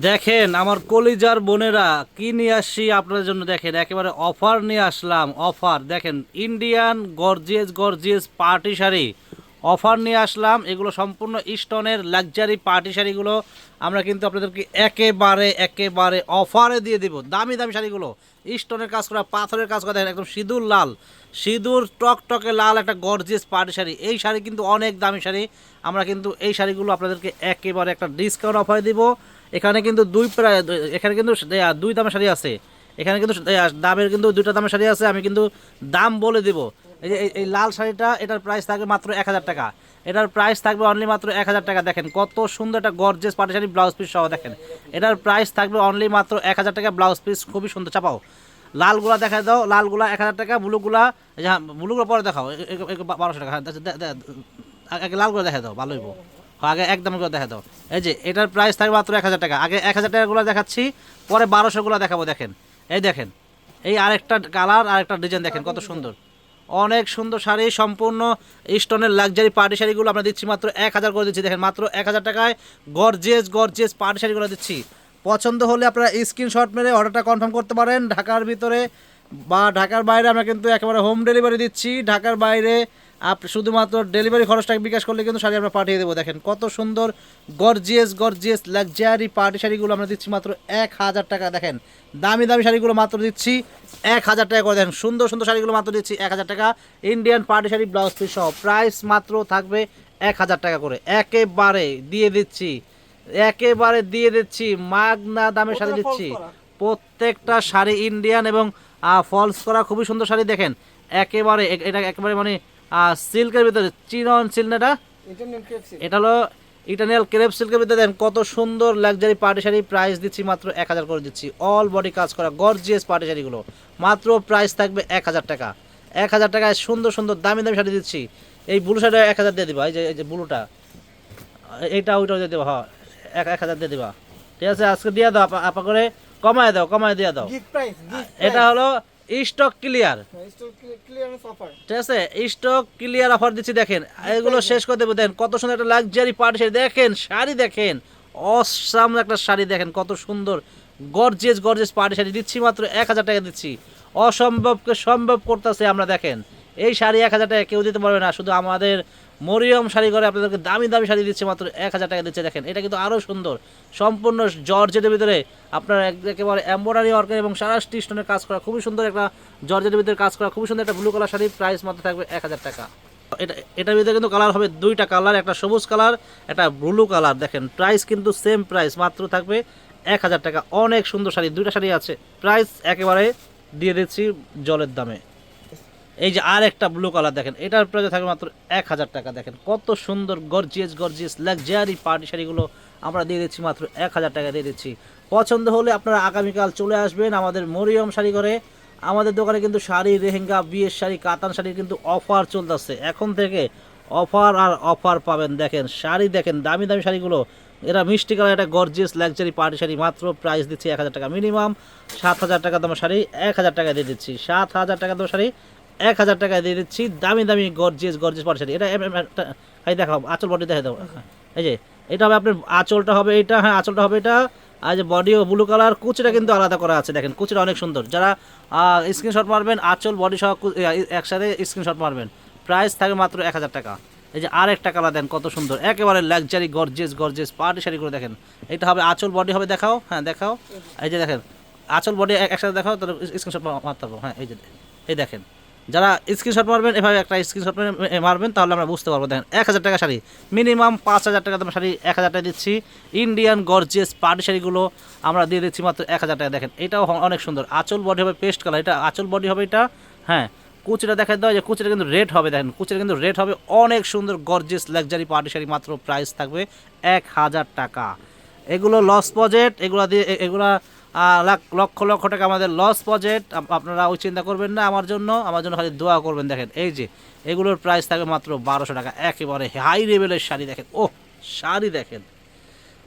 দেখেন, আমার কলিজার বোনেরা, কি নিয়ে আসছি আপনাদের জন্য দেখেন, একেবারে অফার নিয়ে আসলাম, অফার। দেখেন Indian gorgeous gorgeous party sari. Offer নিয়ে আসলাম। এগুলো সম্পূর্ণ স্টোনের লাক্সারি পার্টি শাড়িগুলো। আমরা কিন্তু আপনাদেরকে একেবারে একেবারে অফারে দিয়ে দেবো। দামি দামি শাড়িগুলো। স্টোনের কাজ করা, পাথরের কাজ করা দেখেন, একদম সিঁদুর লাল। সিঁদুর টকটকে লাল একটা গর্জিয়াস পার্টি শাড়ি। এই শাড়ি কিন্তু অনেক দামি শাড়ি। আমরা কিন্তু এই শাড়িগুলো আপনাদেরকে একেবারে একটা ডিসকাউন্ট অফারে দিব। এখানে কিন্তু দুই প্রায় এখানে কিন্তু দুই দামের শাড়ি আছে। এখানে কিন্তু দামের কিন্তু দুইটা দামের শাড়ি আছে। আমি কিন্তু দাম বলে দিব। এই যে এই- লাল শাড়িটা এটার প্রাইস থাকবে মাত্র এক হাজার টাকা। এটার প্রাইস থাকবে অনলি মাত্র এক হাজার টাকা। দেখেন কত সুন্দর একটা গর্জেস পাটি শাড়ি ব্লাউজ পিস সহ দেখেন। এটার প্রাইস থাকবে অনলি মাত্র এক হাজার টাকা ব্লাউজ পিস খুবই সুন্দর চাপাও। লালগুলা দেখা দাও লালগুলা এক হাজার টাকা ব্লুগুলা হ্যাঁ, ব্লুগুলো পরে দেখাও বারোশো টাকা। হ্যাঁ আগে লালগুলো দেখা দাও ভালো হইব। আগে একদম করে দেখা দাও। এই যে এটার প্রাইস থাকবে মাত্র এক হাজার টাকা। আগে এক হাজার টাকাগুলো দেখাচ্ছি পরে বারোশোগুলো দেখাবো দেখেন। এই দেখেন এই আরেকটা কালার আরেকটা ডিজাইন দেখেন কত সুন্দর। অনেক সুন্দর শাড়ি, সম্পূর্ণ স্টোনের লাক্সারি পার্টি শাড়িগুলো আমরা দিচ্ছি মাত্র এক হাজার করে দিচ্ছি। দেখেন, মাত্র এক হাজার টাকায় গরজেস গরজেস পার্টি শাড়িগুলো দিচ্ছি। পছন্দ হলে আপনারা স্ক্রিনশট মেরে অর্ডারটা কনফার্ম করতে পারেন। ঢাকার ভিতরে বা ঢাকার বাইরে আমরা কিন্তু একেবারে হোম ডেলিভারি দিচ্ছি। ঢাকার বাইরে আপ শুধুমাত্র ডেলিভারি খরচটা বিকাশ করলে কিন্তু শাড়ি আমরা পাঠিয়ে দেবো। দেখেন কত সুন্দর গর্জিয়াস গর্জিয়াস লাক্সারি পার্টি শাড়িগুলো আমরা দিচ্ছি মাত্র এক হাজার টাকা। দেখেন দামি দামি শাড়িগুলো মাত্র দিচ্ছি এক হাজার টাকা করে। দেখেন সুন্দর সুন্দর শাড়িগুলো মাত্র দিচ্ছি এক হাজার টাকা। Indian party sari blouse piece সহ প্রাইস মাত্র থাকবে এক হাজার টাকা করে। একেবারে দিয়ে দিচ্ছি একেবারে দিয়ে দিচ্ছি। মাগনা দামে শাড়ি দিচ্ছি। প্রত্যেকটা শাড়ি ইন্ডিয়ান এবং ফলস করা খুবই সুন্দর শাড়ি দেখেন। একেবারে এটা একেবারে মানে সিল্কের ভিতরে চিনন সিলনাটা এটা? এটা হলো ইটালিয়ান ক্রেপ সিল্কের ভিতরে দেন কত সুন্দর লাক্সারি পার্টি শাড়ি। প্রাইস দিচ্ছি মাত্র এক হাজার করে দিচ্ছি। অল বডি কাজ করা গর্জিয়াস পার্টি শাড়িগুলো। মাত্র প্রাইস থাকবে এক হাজার টাকা। এক হাজার টাকায় সুন্দর সুন্দর দামি দামি শাড়ি দিচ্ছি। এই ব্লু শাড়ি এক হাজার দিয়ে দিবা এই যে এই যে ব্লুটা এইটা ওইটা দিয়ে দেবা হ্যাঁ এক এক হাজার দিয়ে দিবা। ঠিক আছে আজকে দিয়ে দাও আপা করে। কমায় দাও কমায় দিয়ে দাও। এটা হলো স্টক ক্লিয়ার ক্লিয়ারেন্স অফার ঠিক আছে? স্টক ক্লিয়ার অফার দিচ্ছি দেখেন। এগুলো শেষ করে দেবো। দেখেন কত সুন্দর একটা লাক্সারি পার্টি শাড়ি। দেখেন শাড়ি দেখেন। অসাম একটা শাড়ি দেখেন কত সুন্দর গর্জেস গর্জেস পার্টি শাড়ি। দিচ্ছি মাত্র এক হাজার টাকা দিচ্ছি। অসম্ভবকে সম্ভব করতেছে আমরা দেখেন। এই শাড়ি এক হাজার টাকা কেউ দিতে পারবে না, শুধু আমাদের মরিয়ম শাড়ি করে আপনাদেরকে দামি দামি শাড়ি দিচ্ছে মাত্র এক হাজার টাকা দিচ্ছে। দেখেন, এটা কিন্তু আরও সুন্দর। সম্পূর্ণ জর্জেটের ভিতরে আপনার এক- একেবারে এম্বয়ডারি ওয়ার্কের এবং সারা স্টেশনের কাজ করা খুবই সুন্দর একটা জর্জেটের ভিতরে কাজ করা, খুবই সুন্দর একটা ব্লু কালার শাড়ি প্রাইস মাত্র থাকবে এক হাজার টাকা। এটা এটার ভিতরে কিন্তু কালার হবে দুইটা কালার একটা সবুজ কালার একটা ব্লু কালার দেখেন প্রাইস কিন্তু সেম প্রাইস মাত্র থাকবে এক হাজার টাকা। অনেক সুন্দর শাড়ি, দুইটা শাড়ি আছে। প্রাইস একেবারে দিয়ে দিচ্ছি জলের দামে। এই যে আর একটা ব্লু কালার দেখেন, এটার প্রাইস থাকবে মাত্র এক হাজার টাকা। দেখেন কত সুন্দর গর্জিয়াস গর্জিয়াস লাক্সারি পার্টি শাড়িগুলো আমরা দিয়ে দিচ্ছি মাত্র এক হাজার টাকা দিয়ে দিচ্ছি। পছন্দ হলে আপনারা আগামীকাল চলে আসবেন আমাদের মরিয়ম শাড়ি করে আমাদের দোকানে কিন্তু শাড়ি রেহেঙ্গা বিয়ের শাড়ি, কাতান শাড়ি কিন্তু অফার চলতেছে। এখন থেকে অফার আর অফার পাবেন। দেখেন শাড়ি দেখেন, দামি দামি শাড়িগুলো। এরা মিষ্টি কালার একটা গর্জিয়াস লাক্সারি পার্টি শাড়ি মাত্র প্রাইস দিচ্ছি এক হাজার টাকা মিনিমাম সাত হাজার টাকা দামের শাড়ি, এক হাজার টাকা দিয়ে দিচ্ছি। সাত হাজার টাকা দামের শাড়ি এক হাজার টাকা দিয়ে দিচ্ছি। দামি দামি গর্জিয়াস গর্জিয়াস পার্টি শাড়ি। এটা এই দেখাও, আঁচল বডি দেখে দাও। এই যে, এটা হবে আপনার আঁচলটা হবে এটা হ্যাঁ আঁচলটা হবে এটা। আর যে বডিও ব্লু কালার কুচিটা কিন্তু আলাদা করা আছে, দেখেন, কুচিটা অনেক সুন্দর। যারা স্ক্রিনশট মারবেন, আঁচল বডি সহ একসাথে স্ক্রিনশট মারবেন। প্রাইস থাকে মাত্র এক হাজার টাকা। এই যে আর একটা কালার দেন, কত সুন্দর। একেবারে luxury gorgeous gorgeous party sari করে দেখেন। এটা হবে আঁচল বডি হবে, দেখাও হ্যাঁ দেখাও। এই যে দেখেন, আঁচল বডি একসাথে দেখাও, তাহলে স্ক্রিনশট মারতে পারব হ্যাঁ এই যে, এই দেখেন। যারা স্ক্রিনশট মারবেন, এভাবে একটা স্ক্রিনশট মারবেন, তাহলে আমরা বুঝতে পারব। দেখেন, এক হাজার টাকা শাড়ি। মিনিমাম পাঁচ হাজার টাকা দামের শাড়ি এক হাজার টাকা দিচ্ছি। ইন্ডিয়ান গর্জিয়াস পার্টি শাড়িগুলো আমরা দিয়ে দিচ্ছি মাত্র এক হাজার টাকা দেখেন, এটাও অনেক সুন্দর। আঁচল বডি হবে পেস্ট কালার এটা আঁচল বডি হবে এটা হ্যাঁ কুচিটা দেখা দেওয়া যে কুচিটা কিন্তু রেট হবে। দেখেন, কুচিটা কিন্তু রেট হবে। অনেক সুন্দর গর্জিয়াস লাক্সারি পার্টি শাড়ি মাত্র প্রাইস থাকবে এক হাজার টাকা। এগুলো লস বাজেট এগুলো দিয়ে এগুলা লাখ- লক্ষ লক্ষ টাকা আমাদের লস বাজেট আপনারা ওই চিন্তা করবেন না আমার জন্য আমার জন্য খালি দোয়া করবেন, দেখেন, এই যে, এগুলোর প্রাইস থাকবে মাত্র বারোশো টাকা, একেবারে হাই লেভেলের শাড়ি, দেখেন ও শাড়ি দেখেন।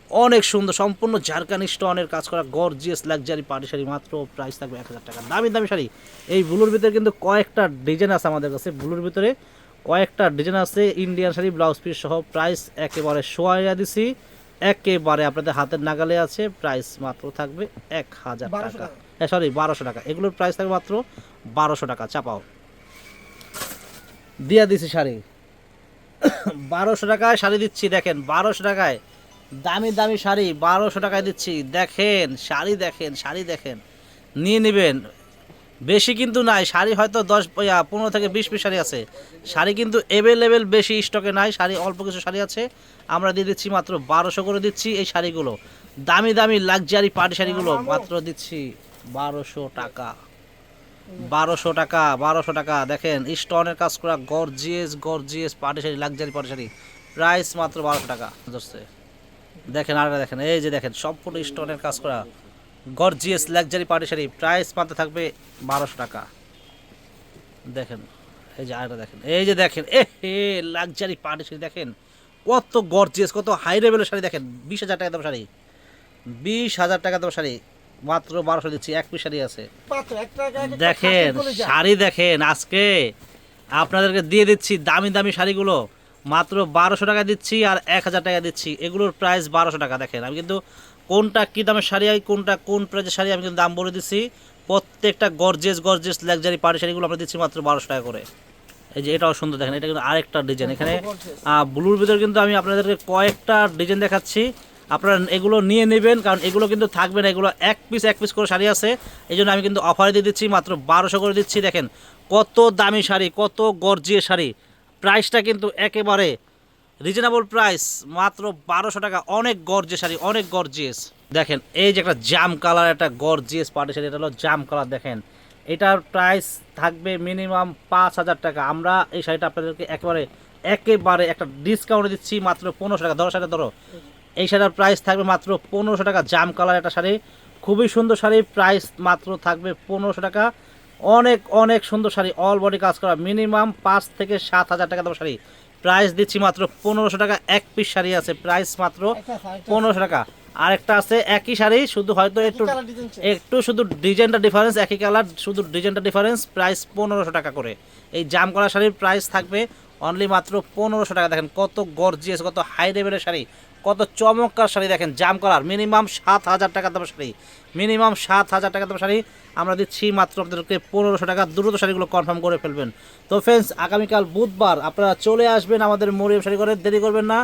অনেক সুন্দর, সম্পূর্ণ ঝাড়খানি স্টনের কাজ করা গর্জিয়াস লাক্সারি পাটি শাড়ি, মাত্র প্রাইস থাকবে এক হাজার টাকা। দামি দামি শাড়ি। এই ব্লুর ভিতরে কিন্তু কয়েকটা ডিজাইন আছে আমাদের কাছে। ব্লুর ভিতরে কয়েকটা ডিজাইন আছে ইন্ডিয়ান শাড়ি ব্লাউজ পিস সহ প্রাইস একেবারে সোয়া দিছি। একেবারে আপনাদের হাতের নাগালে আছে। প্রাইস মাত্র থাকবে এক হাজার 1200 টাকা। টাকা। হ্যাঁ সরি বারোশো টাকা। এগুলোর প্রাইস থাকবে মাত্র বারোশো টাকা। চাপাও। দিয়া দিছি শাড়ি। বারোশো টাকায় শাড়ি দিচ্ছি দেখেন। বারোশো টাকায় দামি দামি শাড়ি বারোশো টাকায় দিচ্ছি। দেখেন শাড়ি দেখেন শাড়ি দেখেন। নিয়ে নেবেন। বেশি কিন্তু নাই শাড়ি হয়তো দশ পনেরো থেকে বিশ পিস শাড়ি আছে। শাড়ি কিন্তু অ্যাভেলেবেল বেশি স্টকে নাই শাড়ি অল্প কিছু শাড়ি আছে। আমরা দিয়ে দিচ্ছি মাত্র বারোশো করে দিচ্ছি এই শাড়িগুলো। দামি দামি লাক্সারি পার্টি শাড়িগুলো মাত্র দিচ্ছি বারোশো টাকা। বারোশো টাকা বারোশো টাকা। দেখেন স্টোনের কাজ করা gorgeous gorgeous party sari luxury party sari. Price মাত্র বারোশো টাকা। ধরছে। দেখেন আর দেখেন এই যে দেখেন সম্পূর্ণ স্টোনের কাজ করা। Gorgeous luxury party sari. Price মাত্র থাকবে বারোশো টাকা। দেখেন এই যে আরেকটা দেখেন এই যে দেখেন এ হে লাক্সারি পার্টি শাড়ি দেখেন। কত গর্জিয়াস কত হাই লেভেলের শাড়ি দেখেন। বিশ হাজার টাকা দাম শাড়ি। বিশ হাজার টাকা দাম শাড়ি। মাত্র বারোশো দিচ্ছি এক পিস শাড়ি আছে। দেখেন শাড়ি দেখেন আজকে আপনাদেরকে দিয়ে দিচ্ছি দামি দামি শাড়িগুলো। মাত্র বারোশো টাকা দিচ্ছি আর এক হাজার টাকা দিচ্ছি। এগুলোর প্রাইস বারোশো টাকা দেখেন। আমি কিন্তু কোনটা কী দামের শাড়ি কোনটা কোন প্রাইজের শাড়ি আমি কিন্তু দাম বলে দিচ্ছি প্রত্যেকটা গর্জেস গর্জেস লাক্সারি পাড়ি শাড়িগুলো আমরা দিচ্ছি মাত্র বারোশো টাকা করে। এই যে এটাও সুন্দর দেখেন এটা কিন্তু আরেকটা ডিজাইন এখানে ব্লুর ভিতরে কিন্তু আমি আপনাদেরকে কয়েকটা ডিজাইন দেখাচ্ছি। আপনারা এগুলো নিয়ে নেবেন কারণ এগুলো কিন্তু থাকবে না এগুলো এক পিস এক পিস করে শাড়ি আছে। এই জন্য আমি কিন্তু অফারে দিয়ে দিচ্ছি মাত্র বারোশো করে দিচ্ছি। দেখেন কত দামি শাড়ি কত গর্জিয়ে শাড়ি। প্রাইসটা কিন্তু একেবারে রিজনেবল প্রাইস মাত্র বারোশো টাকা। অনেক গর্জিয়ে শাড়ি, অনেক গর্জিয়াস দেখেন, এই যে একটা জাম কালার একটা গর্জিয়াস পার্টি শাড়ি, এটা হলো জাম কালার দেখেন। এটার প্রাইস থাকবে মিনিমাম পাঁচ হাজার টাকা। আমরা এই শাড়িটা আপনাদেরকে একেবারে একেবারে একটা ডিসকাউন্ট দিচ্ছি মাত্র পনেরোশো টাকা। দশ টাকা ধরো। এই শাড়ির প্রাইস থাকবে মাত্র পনেরোশো টাকা, জাম কালার একটা শাড়ি। খুবই সুন্দর শাড়ি প্রাইস মাত্র থাকবে পনেরোশো টাকা। অনেক অনেক সুন্দর শাড়ি অল বডি কাজ করা মিনিমাম পাঁচ থেকে সাত হাজার টাকা দাম শাড়ি। প্রাইস দিচ্ছি মাত্র পনেরোশো টাকা এক পিস শাড়ি আছে প্রাইস মাত্র পনেরোশো টাকা। আর একটা আছে একই শাড়ি শুধু হয়তো একটু? একটু শুধু ডিজাইনটা ডিফারেন্স একই কালার শুধু ডিজাইনটা ডিফারেন্স প্রাইস পনেরোশো টাকা করে। এই জাম করা শাড়ির প্রাইস থাকবে অনলি মাত্র পনেরোশো টাকা। দেখেন কত গর্জিয়াস কত হাই লেভেলের শাড়ি। কত চমৎকার শাড়ি দেখেন, জাম কালার মিনিমাম সাত হাজার টাকা দাম শাড়ি মিনিমাম সাত হাজার টাকা দাম শাড়ি, আমরা দিচ্ছি মাত্র আপনাদেরকে পনেরোশো টাকা, দ্রুত শাড়িগুলো কনফার্ম করে ফেলবেন। তো ফ্রেন্ডস আগামীকাল বুধবার আপনারা চলে আসবেন আমাদের মরিয়াম শাড়ি করে দেরি করবেন না,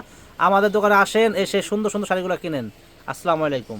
আমাদের দোকানে আসেন, এসে সুন্দর সুন্দর শাড়িগুলো কিনেন। আসসালামু আলাইকুম।